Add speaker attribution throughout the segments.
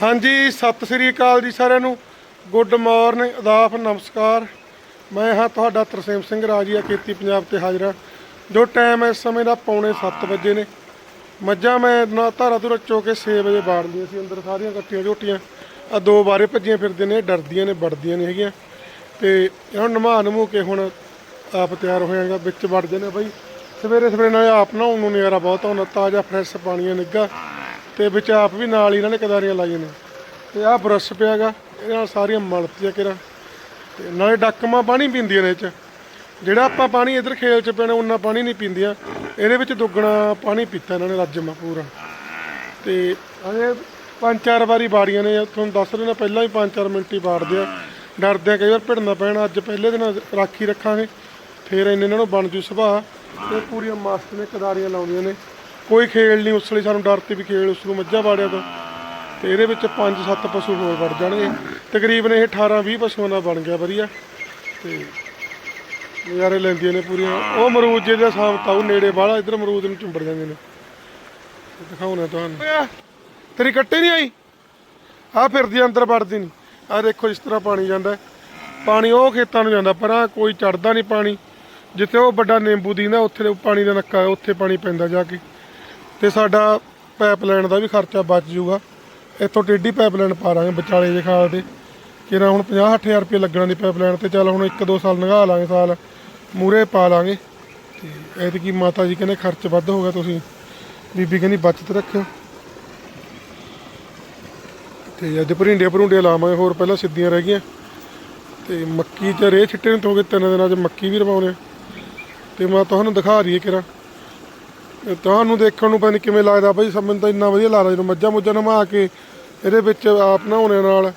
Speaker 1: ਹਾਂਜੀ, ਸਤਿ ਸ੍ਰੀ ਅਕਾਲ ਜੀ ਸਾਰਿਆਂ ਨੂੰ। ਗੁੱਡ ਮਾਰਨਿੰਗ ਅਦਾਫ ਨਮਸਕਾਰ। ਮੈਂ ਹਾਂ ਤੁਹਾਡਾ ਤਰਸੇਮ ਸਿੰਘ ਰਾਜੀਆ, ਖੇਤੀ ਪੰਜਾਬ ਤੇ ਹਾਜ਼ਰ ਜੋ ਟਾਈਮ ਇਸ ਸਮੇਂ ਦਾ ਪੌਣੇ 7 ਵਜੇ ਨੇ। ਮੱਝਾਂ ਮੈਂ ਨਾ ਧਾਰਾ ਧੁਰਾ ਚੋ ਕੇ 6 ਵਜੇ ਬਾੜ ਲਈਆਂ ਸੀ। ਅੰਦਰ ਸਾਰੀਆਂ ਇਕੱਠੀਆਂ ਝੋਟੀਆਂ। ਆ ਦੋ ਬਾਰੇ ਭੱਜੀਆਂ ਫਿਰਦੇ ਨੇ, ਡਰਦੀਆਂ ਨੇ, ਵੜਦੀਆਂ ਨਹੀਂ ਹੈਗੀਆਂ। ਤੇ ਇਹਨਾਂ ਨੂੰ ਨਮਾ ਨਮੂ ਕੇ ਹੁਣ ਆਪ ਤਿਆਰ ਹੋਇਆਗਾ ਵਿੱਚ ਵੜ ਜਾਂਦੇ ਬਈ। ਸਵੇਰੇ ਸਵੇਰੇ ਨਾਲ ਆਪ ਨਹਾਉਣ ਨੂੰ ਨਜ਼ਾਰਾ ਬਹੁਤ ਆਉਂਦਾ ਤਾਜ਼ਾ ਫਰੈਸ਼ ਪਾਣੀਆਂ ਆ ਨਿੱਘਾ। ਤੇ ਵਿੱਚ ਆਪ ਵੀ ਨਾਲ ਹੀ ਇਹਨਾਂ ਨੇ ਕਦਾਰੀਆਂ ਲਾਈਆਂ ਨੇ। ਤੇ ਆਹ ਬਰਸ਼ ਪਿਆਗਾ, ਇਹਦੇ ਨਾਲ ਸਾਰੀਆਂ ਮਲਤੀਆਂ ਕਿਰਾਂ। ਤੇ ਨਾਲੇ ਡੱਕਮਾਂ ਪਾਣੀ ਪੀਂਦੀਆਂ ਨੇ ਇਹ ਚ। ਜਿਹੜਾ ਆਪਾਂ ਪਾਣੀ ਇਧਰ ਖੇਲ ਚ ਪੈਣਾ ਉਹਨਾਂ ਪਾਣੀ ਨਹੀਂ ਪੀਂਦੀਆਂ। ਇਹਦੇ ਵਿੱਚ ਦੁੱਗਣਾ ਪਾਣੀ ਪੀਤਾ ਇਹਨਾਂ ਨੇ ਰੱਜਮਾ ਪੂਰਾ। ਤੇ ਅਜੇ ਪੰਜ ਚਾਰ ਵਾਰੀ ਬਾੜੀਆਂ ਨੇ। ਤੁਹਾਨੂੰ ਦੱਸ ਰਹੇ ਨੇ ਪਹਿਲਾਂ ਹੀ ਪੰਜ ਚਾਰ ਮਿੰਟ ਹੀ ਬਾੜਦੇ ਆ। ਡਰਦੇ ਆ ਕਈ ਵਾਰ ਭਿੜਨਾ ਪੈਣਾ। ਅੱਜ ਪਹਿਲੇ ਦਿਨ ਰਾਖੀ ਰੱਖਾਂਗੇ। ਫੇਰ ਇੰਨੇ ਇਹਨਾਂ ਨੂੰ ਬਣ ਜੂ ਸੁਭਾਅ। ਤੇ ਪੂਰੀਆਂ ਮਸਤ ਨੇ, ਕਦਾਰੀਆਂ ਲਾਉਂਦੀਆਂ ਨੇ। ਕੋਈ ਖੇਲ ਨਹੀਂ, ਉਸ ਲਈ ਸਾਨੂੰ ਡਰ ਤੇ ਵੀ ਖੇਲ ਉਸ ਨੂੰ ਮੱਝਾਂ ਬਾੜਿਆ ਤੋਂ। ਤੇ ਇਹਦੇ ਵਿੱਚ 5-7 ਪਸ਼ੂ ਹੋਰ ਵੜ ਜਾਣਗੇ। ਤਕਰੀਬਨ ਇਹ 18-20 ਪਸ਼ੂਆਂ ਦਾ ਬਣ ਗਿਆ ਵਧੀਆ। ਤੇ ਨਜ਼ਾਰੇ ਲੈਂਦੀਆਂ ਨੇ ਪੂਰੀਆਂ। ਉਹ ਮਰੂਦ ਜਿਹਦਾ ਸਾਹਮਣੇ ਉਹ ਨੇੜੇ ਬਾਹਲਾ ਇਧਰ ਮਰੂਦ ਨੂੰ ਚੁੰਬੜ ਜਾਂਦੇ ਨੇ। ਦਿਖਾਉਣਾ ਤੁਹਾਨੂੰ। ਤੇਰੀ ਕੱਟੇ ਨਹੀਂ ਆਈ? ਆ ਫਿਰਦੀ ਅੰਦਰ ਵੜਦੀ ਨਹੀਂ। ਆ ਦੇਖੋ, ਇਸ ਤਰ੍ਹਾਂ ਪਾਣੀ ਜਾਂਦਾ। ਪਾਣੀ ਉਹ ਖੇਤਾਂ ਨੂੰ ਜਾਂਦਾ, ਪਰ ਆ ਕੋਈ ਚੜਦਾ ਨਹੀਂ ਪਾਣੀ। ਜਿੱਥੇ ਉਹ ਵੱਡਾ ਨਿੰਬੂ ਦੀਂਦਾ, ਉੱਥੇ ਪਾਣੀ ਦਾ ਨੱਕਾ, ਉੱਥੇ ਪਾਣੀ ਪੈਂਦਾ ਜਾ ਕੇ। ਤੇ ਸਾਡਾ ਪਾਈਪਲਾਈਨ ਦਾ ਵੀ ਖਰਚਾ ਬਚ ਜਾਊਗਾ। ਇੱਥੋਂ ਟੇਢੀ ਪਾਈਪਲਾਈਨ ਪਾ ਲਾਂਗੇ ਵਿਚਾਲੇ ਜੇ ਖਾਲ ਦੇ ਕਿਰਾ ਹੁਣ 50 ਹਜ਼ਾਰ ਰੁਪਏ ਲੱਗਣਾ ਦੀ ਪਾਈਪਲਾਈਨ ਤੇ ਚੱਲ ਹੁਣ 1-2 ਸਾਲ ਲੰਘਾ ਲਾਂਗੇ ਸਾਲ ਮੂਰੇ ਪਾ ਲਾਂਗੇ। ਤੇ ਐਤਕੀ ਮਾਤਾ ਜੀ ਕਹਿੰਦੇ ਖਰਚ ਵੱਧ ਹੋ ਗਿਆ ਤੁਸੀਂ। ਬੀਬੀ ਕਹਿੰਦੀ ਬਚਤ ਰੱਖਿਓ। ਤੇ ਅੱਜ ਭਰਿੰਡੇ ਭਰੁੰਡੀਆਂ ਲਾਵਾਂਗੇ, ਹੋਰ ਪਹਿਲਾਂ ਸਿੱਧੀਆਂ ਰਹਿ ਗਈਆਂ। ਤੇ ਮੱਕੀ ਚ ਰੇਹ ਛਿੱਟੇ ਨੂੰ ਤੋਗੇ ਤਿੰਨ ਦਿਨਾਂ ਚ ਮੱਕੀ ਵੀ ਰਵਾਉਣੇ। ਤੇ ਮੈਂ ਤੁਹਾਨੂੰ ਦਿਖਾ ਰਹੀ ਹੈ ਕਿਰਾ ਤੁਹਾਨੂੰ ਦੇਖਣ ਨੂੰ ਪਤਾ ਨਹੀਂ ਕਿਵੇਂ ਲੱਗਦਾ ਬਈ ਸਭ ਮੈਨੂੰ ਤਾਂ ਇੰਨਾ ਵਧੀਆ ਲੱਗਦਾ ਜਦੋਂ ਮੱਝਾਂ ਮੁੱਝਾਂ ਨਮਾ ਕੇ ਇਹਦੇ ਵਿੱਚ ਆਪ ਨਹਾਉਣੇ ਨਾਲ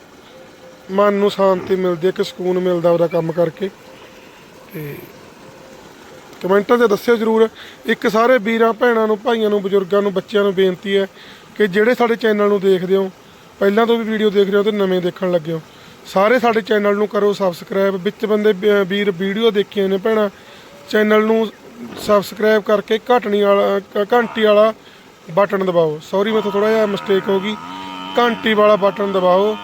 Speaker 1: ਮਨ ਨੂੰ ਸ਼ਾਂਤੀ ਮਿਲਦੀ ਹੈ ਕਿ ਸਕੂਨ ਮਿਲਦਾ ਉਹਦਾ ਕੰਮ ਕਰਕੇ। ਤੇ ਕਮੈਂਟਾਂ 'ਚ ਦੱਸਿਓ ਜਰੂਰ, ਇੱਕ ਸਾਰੇ ਵੀਰਾਂ, ਭੈਣਾਂ ਨੂੰ, ਭਾਈਆਂ ਨੂੰ, ਬਜ਼ੁਰਗਾਂ ਨੂੰ, ਬੱਚਿਆਂ ਨੂੰ ਬੇਨਤੀ ਹੈ ਕਿ ਜਿਹੜੇ ਸਾਡੇ ਚੈਨਲ ਨੂੰ ਦੇਖਦੇ ਹੋ, ਪਹਿਲਾਂ ਤੋਂ ਵੀ ਵੀਡੀਓ ਦੇਖ ਰਹੇ ਹੋ ਤੇ ਨਵੇਂ ਦੇਖਣ ਲੱਗੇ ਹੋ, ਸਾਰੇ ਸਾਡੇ ਚੈਨਲ ਨੂੰ ਕਰੋ ਸਬਸਕ੍ਰਾਈਬ ਵਿੱਚ ਬੰਦੇ ਵੀਰ ਵੀਡੀਓ ਦੇਖੀਆਂ ਨੇ ਭੈਣਾਂ, ਚੈਨਲ ਨੂੰ ਸਬਸਕ੍ਰਾਈਬ ਕਰਕੇ ਘਟਣੀ ਵਾਲਾ ਘੰਟੀ ਵਾਲਾ ਬਟਨ ਦਬਾਓ। ਸੌਰੀ ਮੇਰੇ ਤੋਂ ਥੋੜਾ ਜਿਹਾ ਮਿਸਟੇਕ ਹੋ ਗਈ। ਘੰਟੀ ਵਾਲਾ ਬਟਨ ਦਬਾਓ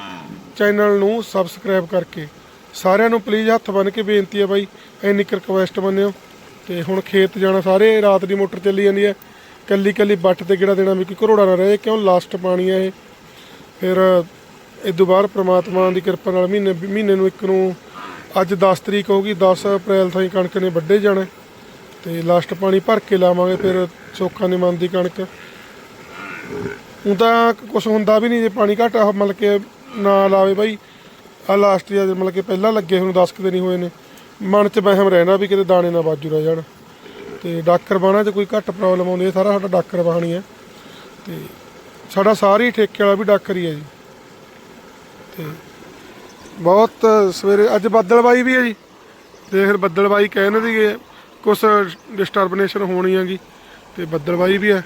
Speaker 1: ਚੈਨਲ ਨੂੰ ਸਬਸਕ੍ਰਾਈਬ ਕਰਕੇ। ਸਾਰਿਆਂ ਨੂੰ ਪਲੀਜ਼ ਹੱਥ ਬੰਨ ਕੇ ਬੇਨਤੀ ਹੈ ਬਾਈ, ਇੰਨੀ ਕੁ ਰਿਕੁਐਸਟ ਮੰਨਿਓ ਤੇ ਹੁਣ ਖੇਤ ਜਾਣਾ, ਸਾਰੇ ਰਾਤ ਦੀ ਮੋਟਰ ਚੱਲੀ ਜਾਂਦੀ ਹੈ। ਕੱਲੀ ਕੱਲੀ ਬੱਟ ਤੇ ਕਿਹੜਾ ਦੇਣਾ ਵੀ ਕੋਈ ਘਰੋੜਾ ਨਾ ਰਹੇ, ਕਿਉਂ ਲਾਸਟ ਪਾਣੀ ਹੈ ਇਹ। ਫਿਰ ਇਹ ਦੁਬਾਰਾ ਪ੍ਰਮਾਤਮਾ ਦੀ ਕਿਰਪਾ ਨਾਲ ਮਹੀਨੇ ਮਹੀਨੇ ਨੂੰ ਇੱਕ ਨੂੰ ਅੱਜ 10 ਤਰੀਕ ਹੋਗੀ 10 ਅਪ੍ਰੈਲ ਤਾਈਂ ਕਣਕ ਨੇ ਵੱਢੇ ਜਾਣਾ। ਤੇ ਲਾਸਟ ਪਾਣੀ ਭਰ ਕੇ ਲਾਵਾਂਗੇ ਫਿਰ ਸੋਖਾਂ ਨਹੀਂ ਮੰਨਦੀ ਕਣਕ। ਹੁਣ ਤਾਂ ਕੁਝ ਹੁੰਦਾ ਵੀ ਨਹੀਂ ਜੇ ਪਾਣੀ ਘੱਟ ਆ ਮਤਲਬ ਕਿ ਨਾ ਲਾਵੇ ਬਾਈ। ਆ ਲਾਸਟ ਜਾਂ ਮਤਲਬ ਕਿ ਪਹਿਲਾਂ ਲੱਗੇ ਹੁਣ 10 ਕੁ ਦਿਨ ਹੀ ਹੋਏ ਨੇ। ਮਨ 'ਚ ਵਹਿਮ ਰਹਿਣਾ ਵੀ ਕਿਤੇ ਦਾਣੇ ਨਾ ਬਾਜੂ ਰਹਿ ਜਾਣ। ਤੇ ਡਾਕਰ ਬਾਣਾ 'ਚ ਕੋਈ ਘੱਟ ਪ੍ਰੋਬਲਮ ਆਉਂਦੀ ਹੈ, ਸਾਰਾ ਸਾਡਾ ਡਾਕਰ ਬਾਣੀ ਹੈ। ਤੇ ਸਾਡਾ ਸਾਰੀ ਠੇਕੇ ਵਾਲਾ ਵੀ ਡਾਕਰ ਹੀ ਹੈ ਜੀ। ਤੇ ਬਹੁਤ ਸਵੇਰੇ, ਅੱਜ ਬੱਦਲਬਾਈ ਵੀ ਹੈ ਜੀ। ਤੇ ਫਿਰ ਬੱਦਲਬਾਈ ਕਹਿੰਦੇ ਸੀਗੇ ਕੁਛ ਡਿਸਟਰਬਨੇਸ਼ਨ ਹੋਣੀ ਹੈਗੀ ਤੇ ਬੱਦਲਬਾਈ ਵੀ ਹੈ।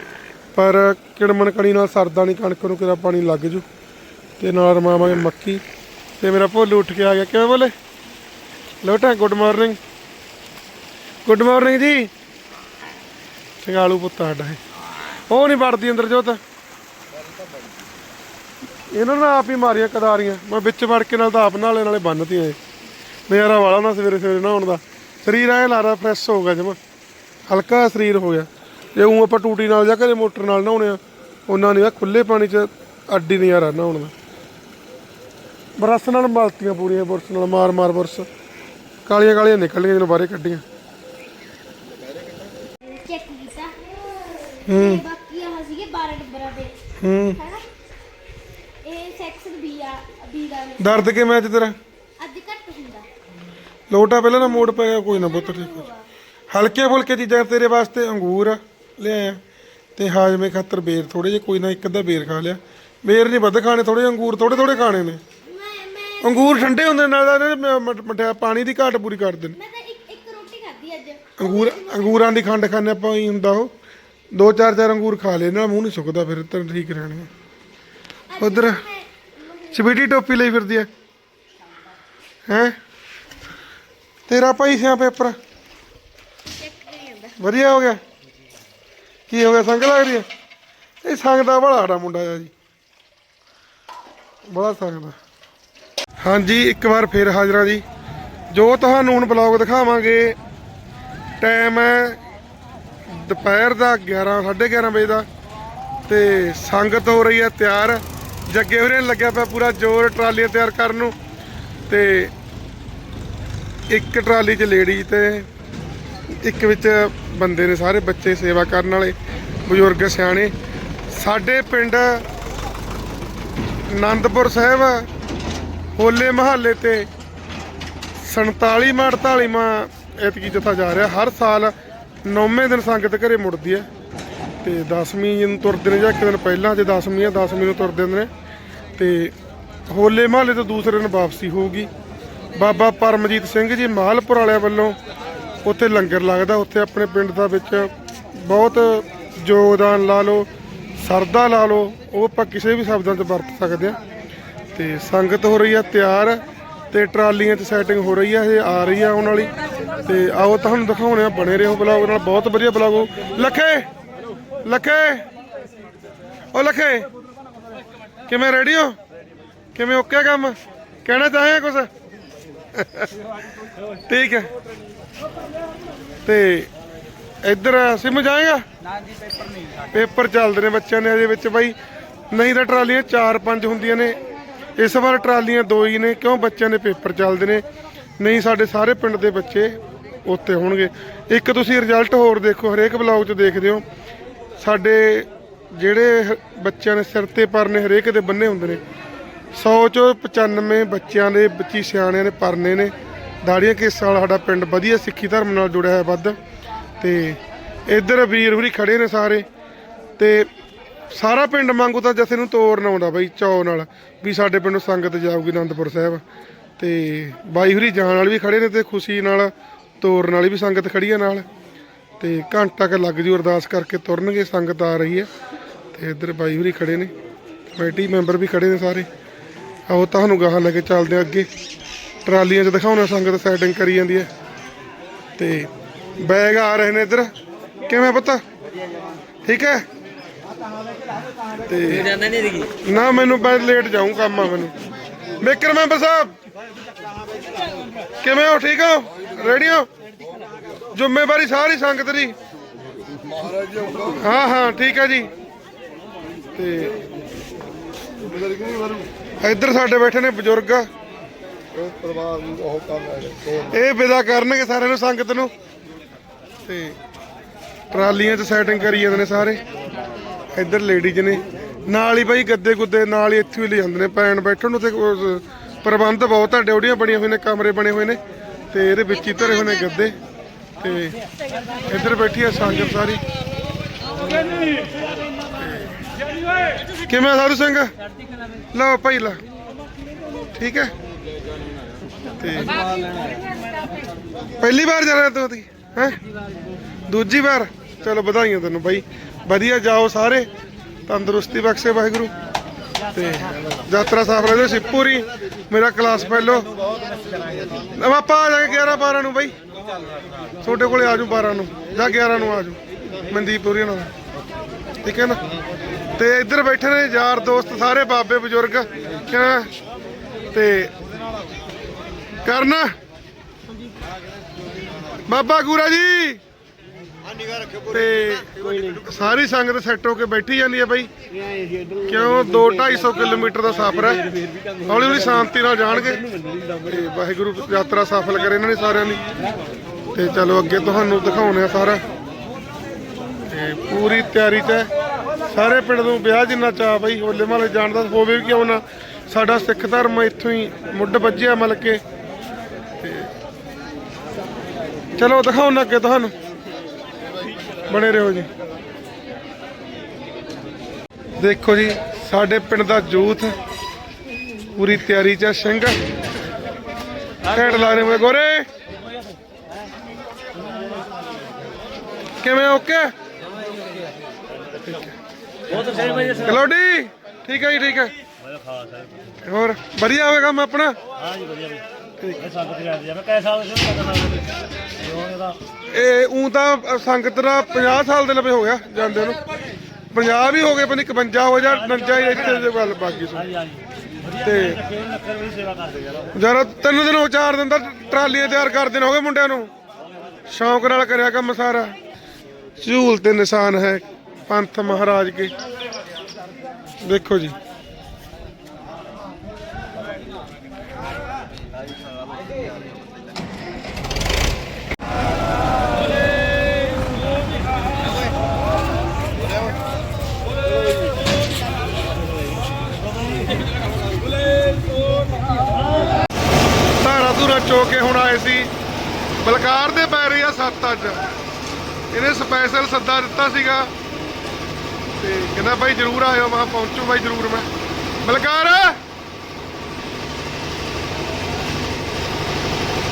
Speaker 1: ਪਰ ਕਿੜਮਣ ਕਣੀ ਨਾਲ ਸਰਦਾ ਨਹੀਂ ਕਣਕ ਨੂੰ ਕਿਰਾ ਪਾਣੀ ਲੱਗ ਜੂ। ਤੇ ਨਾਲ ਰਮਾਵਾਂਗੇ ਮੱਕੀ। ਤੇ ਮੇਰਾ ਭੋਲੂ ਉੱਠ ਕੇ ਆ ਗਿਆ। ਕਿਵੇਂ ਬੋਲੇ ਲੋਟਾ ਗੁੱਡ ਮਾਰਨਿੰਗ ਗੁੱਡ ਮਾਰਨਿੰਗ ਜੀ। ਸੰਗਾਲੂ ਪੁੱਤ ਸਾਡਾ ਹੈ ਉਹ ਨਹੀਂ ਵੜਦੀ ਅੰਦਰ ਜੋਤ। ਇਹਨਾਂ ਨੇ ਆਪ ਹੀ ਮਾਰੀਆਂ ਕਦਾਰੀਆਂ। ਮੈਂ ਵਿੱਚ ਵੜ ਕੇ ਨਾਲ ਤਾਂ ਆਪ ਨਾਲੇ ਨਾਲੇ ਬੰਨਤੀਆਂ ਇਹ। ਨਜ਼ਾਰਾ ਵਾਲਾ ਨਾ ਸਵੇਰੇ ਸਵੇਰੇ ਨਹਾਉਣ ਦਾ। ਸਰੀਰ ਐ ਲਾਰਾ ਫਰੈਸ਼ ਹੋ ਗਿਆ ਜਮਾ। ਹਲਕਾ ਸਰੀਰ ਹੋ ਗਿਆ। ਜੇ ਉਹ ਆਪਾਂ ਟੂਟੀ ਨਾਲ ਜਾਂ ਘਰੇ ਮੋਟਰ ਨਾਲ ਨਹਾਉਣੇ ਆ ਉਹਨਾਂ ਨੇ ਆ ਖੁੱਲੇ ਪਾਣੀ 'ਚ ਅੱਡੀ ਨਜ਼ਾਰਾ ਨਹਾਉਣ ਦਾ। ਬਰਸ ਨਾਲ ਮਲਤੀਆਂ ਪੂਰੀਆਂ ਬੁਰਸ ਨਾਲ ਮਾਰ ਮਾਰ ਬੁਰਸ। ਕਾਲੀਆਂ ਕਾਲੀਆਂ ਨਿਕਲੀਆਂ ਜਦੋਂ ਬਾਹਰੇ ਕੱਢੀਆਂ।
Speaker 2: ਚੈੱਕ ਕੀਤਾ। ਤੇ ਬਾਕੀ ਆ ਸੀਗੇ 12 ਨੰਬਰਾਂ ਦੇ।
Speaker 1: ਹੂੰ।
Speaker 2: ਹੈਨਾ? ਇਹ ਸੈਕਸ਼ਨ ਬੀ ਆ ਬੀ ਦਾ। ਨੇ।
Speaker 1: ਦਰਦ ਕਿਵੇਂ ਅੱਜ ਤੇਰਾ? ਲੋਟਾ ਪਹਿਲਾਂ ਨਾ ਮੋੜ ਪੈ ਗਿਆ ਕੋਈ ਨਾ ਪੁੱਤ ਠੀਕ ਹੋ ਹਲਕੇ ਫੁਲਕੇ ਚੀਜ਼ਾਂ ਤੇਰੇ ਵਾਸਤੇ ਅੰਗੂਰ ਲਿਆਇਆ ਤੇ ਹਾਜਮੇ ਖਾਤਰ ਬੇਰ ਥੋੜੇ ਜਿਹੇ ਕੋਈ ਨਾ ਇੱਕ ਅੱਧਾ ਬੇਰ ਖਾ ਲਿਆ। ਬੇਰ ਨਹੀਂ ਵੱਧ ਖਾਣੇ ਥੋੜੇ ਅੰਗੂਰ ਥੋੜੇ ਥੋੜੇ ਖਾਣੇ ਨੇ। ਅੰਗੂਰ ਠੰਡੇ ਹੁੰਦੇ ਨਾਲ ਮਠਿਆ ਪਾਣੀ ਦੀ ਘਾਟ ਪੂਰੀ ਕਰ ਦਿੰਦੇ
Speaker 2: ਮੈਂ ਤਾਂ ਇੱਕ ਇੱਕ ਰੋਟੀ ਖਾਧੀ ਅੱਜ।
Speaker 1: ਅੰਗੂਰ ਅੰਗੂਰਾਂ ਦੀ ਖੰਡ ਖਾਣੇ ਆਪਾਂ ਹੀ ਹੁੰਦਾ ਉਹ। ਦੋ ਚਾਰ ਚਾਰ ਅੰਗੂਰ ਖਾ ਲਏ ਨਾਲ ਮੂੰਹ ਨਹੀਂ ਸੁੱਕਦਾ ਫਿਰ ਤਾਂ ਠੀਕ ਰਹਿਣਗੇ ਉਧਰ ਸਵੀਟੀ ਟੋਪੀ ਲਈ ਫਿਰਦੀ ਹੈ ਹੈ? ਤੇਰਾ ਭਾਈ ਸਿਆ ਪੇਪਰ? ਵਧੀਆ ਹੋ ਗਿਆ? ਕੀ ਹੋ ਗਿਆ, ਸੰਗ ਲੱਗ ਰਹੀ ਹੈ? ਇਹ ਸੰਗ ਦਾ ਬੜਾ ਸਾਡਾ ਮੁੰਡਾ ਆ ਜੀ। ਬੜਾ ਸਕਦਾ ਹਾਂਜੀ, ਇੱਕ ਵਾਰ ਫੇਰ ਹਾਜ਼ਰਾਂ ਜੀ। ਜੋ ਤੁਹਾਨੂੰ ਹੁਣ ਬਲੌਗ ਦਿਖਾਵਾਂਗੇ ਟਾਈਮ ਹੈ ਦੁਪਹਿਰ ਦਾ 11 11:30 ਵਜੇ ਦਾ। ਤੇ ਸੰਗਤ ਹੋ ਰਹੀ ਹੈ ਤਿਆਰ। ਜੱਗੇ ਹੋਰੇ ਲੱਗਿਆ ਪਿਆ ਪੂਰਾ ਜ਼ੋਰ ਟਰਾਲੀਆਂ ਤਿਆਰ ਕਰਨ ਨੂੰ। ਤੇ ਇੱਕ ਟਰਾਲੀ 'ਚ ਲੇਡੀ ਤੇ ਇੱਕ ਵਿੱਚ ਬੰਦੇ ਨੇ ਸਾਰੇ ਬੱਚੇ ਸੇਵਾ ਕਰਨ ਵਾਲੇ, ਬਜ਼ੁਰਗ, ਸਿਆਣੇ। ਸਾਡੇ ਪਿੰਡ ਆਨੰਦਪੁਰ ਸਾਹਿਬ, ਹੋਲੇ ਮਹੱਲੇ ਤੇ 47ਵਾਂ 48ਵਾਂ ਐਤਕੀ ਜਥਾ ਜਾ ਰਿਹਾ। ਹਰ ਸਾਲ ਨੌਵੇਂ ਦਿਨ ਸੰਗਤ ਘਰੇ ਮੁੜਦੀ ਹੈ ਤੇ 10ਵੀਂ ਨੂੰ ਤੁਰਦੇ ਨੇ ਜਾਂ ਇੱਕ ਦਿਨ ਪਹਿਲਾਂ ਜੇ 10ਵੀਂ ਆ 10ਵੀਂ ਨੂੰ ਤੁਰਦੇ ਨੇ ਤੇ ਹੋਲੇ ਮਹੱਲੇ ਤੋਂ ਦੂਸਰੇ ਦਿਨ ਵਾਪਸੀ ਹੋਊਗੀ। ਬਾਬਾ ਪਰਮਜੀਤ ਸਿੰਘ ਜੀ ਮਾਲਪੁਰ ਵਾਲਿਆਂ ਵੱਲੋਂ ਉੱਥੇ ਲੰਗਰ ਲੱਗਦਾ ਉੱਥੇ ਆਪਣੇ ਪਿੰਡ ਦਾ ਵਿੱਚ ਬਹੁਤ ਯੋਗਦਾਨ ਲਾ ਲਓ ਸਰਦਾ ਲਾ ਲਓ, ਉਹ ਆਪਾਂ ਕਿਸੇ ਵੀ ਸ਼ਬਦਾਂ 'ਚ ਵਰਤ ਸਕਦੇ ਆ ਤੇ ਸੰਗਤ ਹੋ ਰਹੀ ਆ ਤਿਆਰ ਤੇ ਟਰਾਲੀਆਂ 'ਚ ਸੈਟਿੰਗ ਹੋ ਰਹੀ ਆ, ਇਹ ਆ ਰਹੀ ਆ ਆਉਣ ਵਾਲੀ। ਤੇ ਆਓ ਤੁਹਾਨੂੰ ਦਿਖਾਉਣੇ ਆ, ਬਣੇ ਰਹੋ ਬਲੌਗ ਨਾਲ, ਬਹੁਤ ਵਧੀਆ ਬਲੌਗ ਹੋ। ਲੱਖੇ! ਲੱਖੇ! ਉਹ ਲੱਖੇ! ਕਿਵੇਂ ਰੈਡੀ ਹੋ? ਕਿਵੇਂ ਓਕੇ ਕੰਮ? ਕਹਿਣਾ ਚਾਹੇ ਕੁਝ ਠੀਕ ਹੈ। ਤੇ ਇੱਧਰ ਸਿਮ ਜਾਏਗਾ?
Speaker 3: ਨਾ ਜੀ ਪੇਪਰ ਨਹੀਂ
Speaker 1: ਪੇਪਰ ਚੱਲਦੇ ਨੇ ਬੱਚਿਆਂ ਦੇ ਇਹਦੇ ਵਿੱਚ ਬਾਈ। ਨਹੀਂ ਤਾਂ ਟਰਾਲੀਆਂ 4-5 ਹੁੰਦੀਆਂ ਨੇ। ਇਸ ਵਾਰ ਟਰਾਲੀਆਂ ਦੋ ਹੀ ਨੇ ਕਿਉਂ ਬੱਚਿਆਂ ਦੇ ਪੇਪਰ ਚੱਲਦੇ ਨੇ? ਨਹੀਂ ਸਾਡੇ ਸਾਰੇ ਪਿੰਡ ਦੇ ਬੱਚੇ ਉੱਥੇ ਹੋਣਗੇ। ਇੱਕ ਤੁਸੀਂ ਰਿਜ਼ਲਟ ਹੋਰ ਦੇਖੋ ਹਰੇਕ ਬਲੌਗ 'ਚ ਦੇਖਦੇ ਹੋ। ਸਾਡੇ ਜਿਹੜੇ ਬੱਚਿਆਂ ਨੇ ਸਿਰ ਤੇ ਪਰਨੇ ਹਰੇਕ ਦੇ ਬੰਨੇ ਹੁੰਦੇ ਨੇ। 100 ਚੋਂ 95 ਬੱਚਿਆਂ ਦੇ, ਬੱਚੀ ਸਿਆਣਿਆਂ ਨੇ ਪਰਨੇ ਨੇ। ਦਾੜੀਆਂ ਕੇਸਾਂ ਵਾਲਾ ਸਾਡਾ ਪਿੰਡ ਵਧੀਆ ਸਿੱਖੀ ਧਰਮ ਨਾਲ ਜੁੜਿਆ ਹੈ ਵੱਧ। ਤੇ ਇੱਧਰ ਵੀਰ ਹੁਰੀ ਖੜੇ ਨੇ ਸਾਰੇ। ਤੇ ਸਾਰਾ ਪਿੰਡ ਮੰਗੂ ਤਾਂ ਜਥੇ ਨੂੰ ਤੋਰਨ ਆਉਂਦਾ ਬਾਈ ਚੌ ਨਾਲ, ਵੀ ਸਾਡੇ ਪਿੰਡੋਂ ਸੰਗਤ ਜਾਊਗੀ ਅਨੰਦਪੁਰ ਸਾਹਿਬ। ਤੇ ਬਾਈ ਹੁਰੀ ਜਾਣ ਵਾਲੇ ਵੀ ਖੜੇ ਨੇ ਤੇ ਖੁਸ਼ੀ ਨਾਲ ਤੋਰਨ ਵਾਲੀ ਵੀ ਸੰਗਤ ਖੜੀ ਹੈ ਨਾਲ। ਤੇ ਘੰਟਾ ਕ ਲੱਗ ਜੂ ਅਰਦਾਸ ਕਰਕੇ ਤੁਰਨਗੇ, ਸੰਗਤ ਆ ਰਹੀ ਹੈ। ਤੇ ਇੱਧਰ ਬਾਈ ਹੁਰੀ ਖੜੇ ਨੇ, ਕਮੇਟੀ ਮੈਂਬਰ ਵੀ ਖੜੇ ਨੇ ਸਾਰੇ। ਆਓ ਤੁਹਾਨੂੰ ਗਾਹਾਂ ਲੈ ਕੇ ਚੱਲਦੇ ਆ ਅੱਗੇ। ਟਰਾਲੀਆਂ 'ਚ ਦਿਖਾਉਣਾ, ਸੰਗਤ ਸੈਟਿੰਗ ਕਰੀ ਜਾਂਦੀ ਹੈ। ਤੇ ਬੈਗ ਆ ਰਹੇ ਨੇ ਇੱਧਰ। ਕਿਵੇਂ ਪਤਾ? ਠੀਕ ਹੈ? ਤੇ ਨਾ ਮੈਨੂੰ ਬਸ ਲੇਟ ਜਾਊਂ ਕੰਮ ਆ ਮੈਨੂੰ। ਮੇਕਰ ਮੈਂਬਰ ਸਾਹਿਬ, ਕਿਵੇਂ ਹੋ? ਠੀਕ ਹੋ? ਰੈਡੀ ਹੋ? ਜ਼ਿੰਮੇਵਾਰੀ ਸਾਰੀ ਸੰਗਤ ਦੀ। ਹਾਂ ਹਾਂ, ਠੀਕ ਹੈ ਜੀ। ਤੇ ਇੱਧਰ ਸਾਡੇ ਬੈਠੇ ਨੇ ਬਜ਼ੁਰਗ।
Speaker 4: ਪਰਿਵਾਰ ਨੂੰ ਉਹ ਕੰਮ ਹੈ
Speaker 1: ਇਹ ਵਿਦਾ ਕਰਨਗੇ ਸਾਰਿਆਂ ਨੂੰ ਸੰਗਤ ਨੂੰ। ਤੇ ਟਰਾਲੀਆਂ 'ਚ ਸੈਟਿੰਗ ਕਰੀ ਜਾਂਦੇ ਨੇ ਸਾਰੇ। ਇੱਧਰ ਲੇਡੀਜ਼ ਨੇ। ਨਾਲ ਹੀ ਬਾਈ ਗੱਦੇ ਗੁੱਦੇ ਨਾਲ ਹੀ ਇੱਥੇ ਹੀ ਲੈ ਜਾਂਦੇ ਨੇ। ਪੈਣ ਬੈਠਣ ਨੂੰ ਤੇ ਪ੍ਰਬੰਧ ਬਹੁਤ ਆ ਡਿਊਟੀਆਂ ਬਣੀਆਂ ਹੋਈਆਂ ਨੇ ਕਮਰੇ ਬਣੇ ਹੋਏ ਨੇ। ਤੇ ਇਹਦੇ ਵਿੱਚ ਹੀ ਧਰੇ ਹੋਏ ਨੇ ਗੱਦੇ। ਤੇ ਇੱਧਰ ਬੈਠੀ ਆ ਸੰਗਤ ਸਾਰੀ। ਕਿਵੇਂ ਸਾਧੂ ਸਿੰਘ? ਲਓ ਭਾਈ, ਲਓ। ਠੀਕ ਹੈ। ਤੇ ਪਹਿਲੀ ਵਾਰ ਜਾ ਰਹੇ ਤੂੰ ਹੈ? ਦੂਜੀ ਵਾਰ। ਚਲੋ, ਵਧਾਈਆਂ ਤੈਨੂੰ ਬਾਈ। ਵਧੀਆ ਜਾਓ ਸਾਰੇ। ਤੰਦਰੁਸਤੀ ਬਖਸ਼ੇ ਵਾਹਿਗੁਰੂ। ਤੇ ਯਾਤਰਾ ਸਾਫ਼ ਇਹਦੇ ਸੀ ਪੂਰੀ ਮੇਰਾ ਕਲਾਸ ਫੈਲੋ ਆਪਾਂ ਆ ਜਾਗੇ 11 12 ਨੂੰ ਬਾਈ। ਤੁਹਾਡੇ ਕੋਲੇ ਆਜੂ 12 ਨੂੰ। ਜਾਂ 11 ਨੂੰ ਆਜੂ ਮਨਦੀਪ ਪੂਰੀ ਨਾਲ ਠੀਕ ਹੈ ਨਾ? ਤੇ ਇੱਧਰ ਬੈਠੇ ਨੇ ਯਾਰ, ਦੋਸਤ ਸਾਰੇ ਬਾਬੇ ਬਜ਼ੁਰਗ ਕਿਵੇਂ ਤੇ ਕਰਨਾ? ਬਾਬਾ ਗੂਰਾ ਜੀ! ਤੇ ਸਾਰੀ ਸੰਗਤ ਸੈੱਟ ਹੋ ਕੇ ਬੈਠੀ ਜਾਂਦੀ ਹੈ ਬਾਈ। ਕਿਉਂ? 2 250 ਕਿਲੋਮੀਟਰ ਦਾ ਸਫ਼ਰ ਹੈ। ਹੌਲੀ ਹੌਲੀ ਸ਼ਾਂਤੀ ਨਾਲ ਜਾਣਗੇ। ਤੇ ਵਾਹਿਗੁਰੂ ਯਾਤਰਾ ਸਫਲ ਕਰੇ ਇਹਨਾਂ ਨੇ ਸਾਰਿਆਂ ਦੀ। ਤੇ ਚਲੋ ਅੱਗੇ ਤੁਹਾਨੂੰ ਦਿਖਾਉਣੇ ਆ ਸਾਰਾ। ਤੇ ਪੂਰੀ ਤਿਆਰੀ ਤੇ ਸਾਰੇ ਪਿੰਡ ਨੂੰ ਵਿਆਹ ਜਿੰਨਾ ਚਾਹ ਬਾਈ, ਹੋਲੇ ਮਹੱਲੇ ਜਾਣ ਦਾ ਹੋਵੇ ਵੀ ਕਿਉਂ ਨਾ, ਸਾਡਾ ਸਿੱਖ ਧਰਮ ਇੱਥੋਂ ਹੀ ਮੁੱਢ ਵੱਜਿਆ ਮਲ ਕੇ। ਚਲੋ ਦਿਖਾਉਣਾ ਅੱਗੇ ਤੁਹਾਨੂੰ। ਬਣੇ ਰਹੋ ਜੀ। ਦੇਖੋ ਜੀ, ਸਾਡੇ ਪਿੰਡ ਦਾ ਜੂਥ, ਪੂਰੀ ਤਿਆਰੀ ਚ ਸਿੰਘ। ਖੇਡ ਲਾਣੇ ਹੋਏ ਗੋਰੇ। ਕਿਵੇਂ ਓਕੇ ਕਲੋਡੀ ਠੀਕ ਹੈ ਜੀ ਠੀਕ ਹੈ। ਹੋਰ ਵਧੀਆ ਹੋਵੇ ਕੰਮ ਆਪਣਾ?
Speaker 3: ਹਾਂ ਜੀ ਵਧੀਆ ਬਈ। ਇਹ ਸੰਗਤ ਮੈਂ ਸਾਲ ਤੋਂ
Speaker 1: ਇਹ ਉਂ ਤਾਂ ਸੰਗਤ ਦਾ 50 ਸਾਲ ਦੇ ਲਵੇ ਹੋ ਗਿਆ ਜਾਂਦੇ ਨੂੰ। 50 ਵੀ ਹੋ ਗਏ ਪਤਾ ਨਹੀਂ 51 ਹੋ ਜਾ 49 ਇੱਥੇ ਦੇ ਵੱਲ ਬਾਕੀ ਸੋ। ਤੇ
Speaker 3: ਯਾਰ
Speaker 1: ਤਿੰਨ ਦਿਨ ਹੋ ਚਾਰ ਦਿਨ ਦਾ ਟਰਾਲੀਆਂ ਤਿਆਰ ਕਰ ਦੇਣ ਹੋ ਗਏ ਮੁੰਡਿਆਂ ਨੂੰ। ਸ਼ੌਂਕ ਨਾਲ ਕਰਿਆ ਕੰਮ ਸਾਰਾ। ਝੂਲ ਤੇ ਨਿਸ਼ਾਨ ਹੈ ਪੰਥ ਮਹਾਰਾਜ ਕੇ। ਦੇਖੋ ਜੀ। ਧਾਰਾ ਧੂਰਾ ਚੋ ਕੇ ਹੁਣ ਆਏ ਸੀ। ਬਲਕਾਰ ਦੇ ਪੈ ਰਹੀ ਆ ਸੱਤ ਅੱਜ। ਇਹਨੇ ਸਪੈਸ਼ਲ ਸੱਦਾ ਦਿੱਤਾ ਸੀਗਾ। ਤੇ ਕਹਿੰਦਾ ਭਾਈ ਜਰੂਰ ਆਇਓ, ਮੈਂ ਕਿਹਾ ਪਹੁੰਚੂ ਭਾਈ ਜਰੂਰ ਮੈਂ। ਬਲਕਾਰ!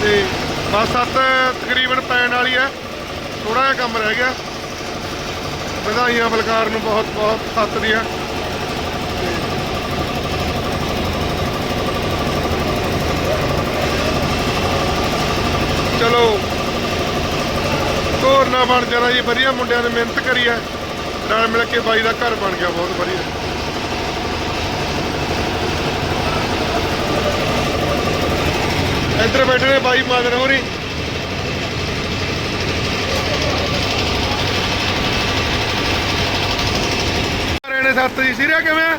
Speaker 1: ਤੇ ਬਸ ਸੱਤ ਤਕਰੀਬਨ ਪੈਣ ਵਾਲੀ ਹੈ। ਥੋੜਾ ਜਿਹਾ ਕੰਮ ਰਹਿ ਗਿਆ। ਵਧਾਈਆਂ ਬਲਕਾਰ ਨੂੰ ਬਹੁਤ ਬਹੁਤ ਸੱਤ ਦੀਆਂ। ਚਲੋ ਕੋਰਨਾ ਬਣ ਜਾਣਾ ਜੀ, ਵਧੀਆ ਮੁੰਡਿਆਂ ਨੇ ਮਿਹਨਤ ਕਰੀ ਹੈ। ਨਾਲ ਮਿਲ ਕੇ ਬਾਈ ਦਾ ਘਰ ਬਣ ਗਿਆ, ਬਹੁਤ ਵਧੀਆ। ਇੱਧਰ ਬੈਠੇ ਨੇ ਬਾਈ ਮਾਦਰ ਹੋਰੀ। ਰਹੇ ਸੱਤ ਜੀ। ਸਿਰਿਆ ਕਿਵੇਂ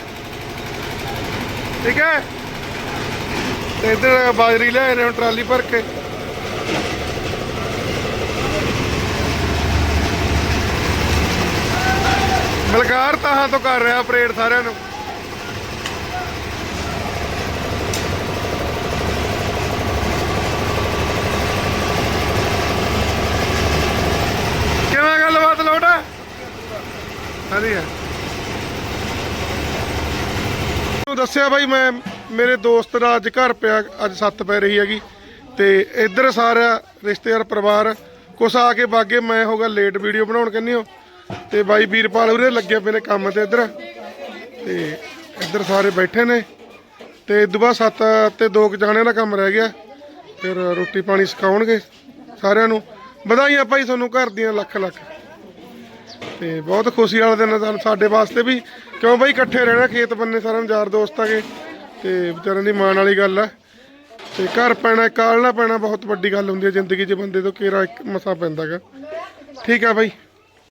Speaker 1: ਠੀਕ ਹੈ? ਇੱਧਰ ਬਾਜਰੀ ਲੈ ਨੇ, ਹੁਣ ਟਰਾਲੀ ਭਰ ਕੇ। ਬਲਕਾਰ ਤਾਹਾਂ ਤੋਂ ਕਰ ਰਿਹਾ ਪਰੇਡ ਸਾਰਿਆਂ ਨੂੰ। ਕਿਵੇਂ ਗੱਲਬਾਤ ਲੋਟ ਵਧੀਆ। ਨੂੰ ਦੱਸਿਆ ਬਾਈ, ਮੈਂ, ਮੇਰੇ ਦੋਸਤ ਦਾ ਅੱਜ ਘਰ ਪਿਆ, ਅੱਜ ਸੱਤ ਪੈ ਰਹੀ ਹੈਗੀ। ਤੇ ਇੱਧਰ ਸਾਰਾ ਰਿਸ਼ਤੇਦਾਰ, ਪਰਿਵਾਰ, ਕੁਛ ਆ ਕੇ ਬਾਗੇ, ਮੈਂ ਹੋਗਾ ਲੇਟ ਵੀਡੀਓ ਬਣਾਉਣ ਕਹਿੰਨੀ ਹੋ। ਤੇ ਬਾਈ ਵੀਰਪਾਲ ਉਰੇ ਲੱਗੇ ਪਏ ਨੇ ਕੰਮ ਤੇ ਇੱਧਰ। ਤੇ ਇੱਧਰ ਸਾਰੇ ਬੈਠੇ ਨੇ। ਤੇ ਇਦੋਂ ਬਾਅਦ ਸੱਤ ਤੇ ਦੋ ਕੁ ਜਾਣਿਆਂ ਦਾ ਕੰਮ ਰਹਿ ਗਿਆ। ਫਿਰ ਰੋਟੀ ਪਾਣੀ ਸਿਖਾਉਣਗੇ ਸਾਰਿਆਂ ਨੂੰ। ਵਧਾਈਆਂ ਭਾਈ ਤੁਹਾਨੂੰ ਘਰ ਦੀਆਂ ਲੱਖ ਲੱਖ। ਤੇ ਬਹੁਤ ਖੁਸ਼ੀ ਵਾਲਾ ਦਿਨ ਆ ਸਾਨੂੰ ਸਾਡੇ ਵਾਸਤੇ ਵੀ। ਕਿਉਂ ਬਾਈ ਇਕੱਠੇ ਰਹਿਣਾ, ਖੇਤ ਬੰਨੇ ਸਾਰਿਆਂ ਨੂੰ ਯਾਰ ਦੋਸਤ ਆਗੇ। ਤੇ ਵਿਚਾਰਿਆਂ ਦੀ ਮਾਣ ਵਾਲੀ ਗੱਲ ਆ। ਤੇ ਘਰ ਪੈਣਾ ਕਾਲਣਾ ਪੈਣਾ ਬਹੁਤ ਵੱਡੀ ਗੱਲ ਹੁੰਦੀ ਹੈ ਜ਼ਿੰਦਗੀ 'ਚ ਬੰਦੇ ਤੋਂ ਕੇਰਾ ਇੱਕ ਮਸਾ ਪੈਂਦਾਗਾ ਠੀਕ ਆ ਬਾਈ।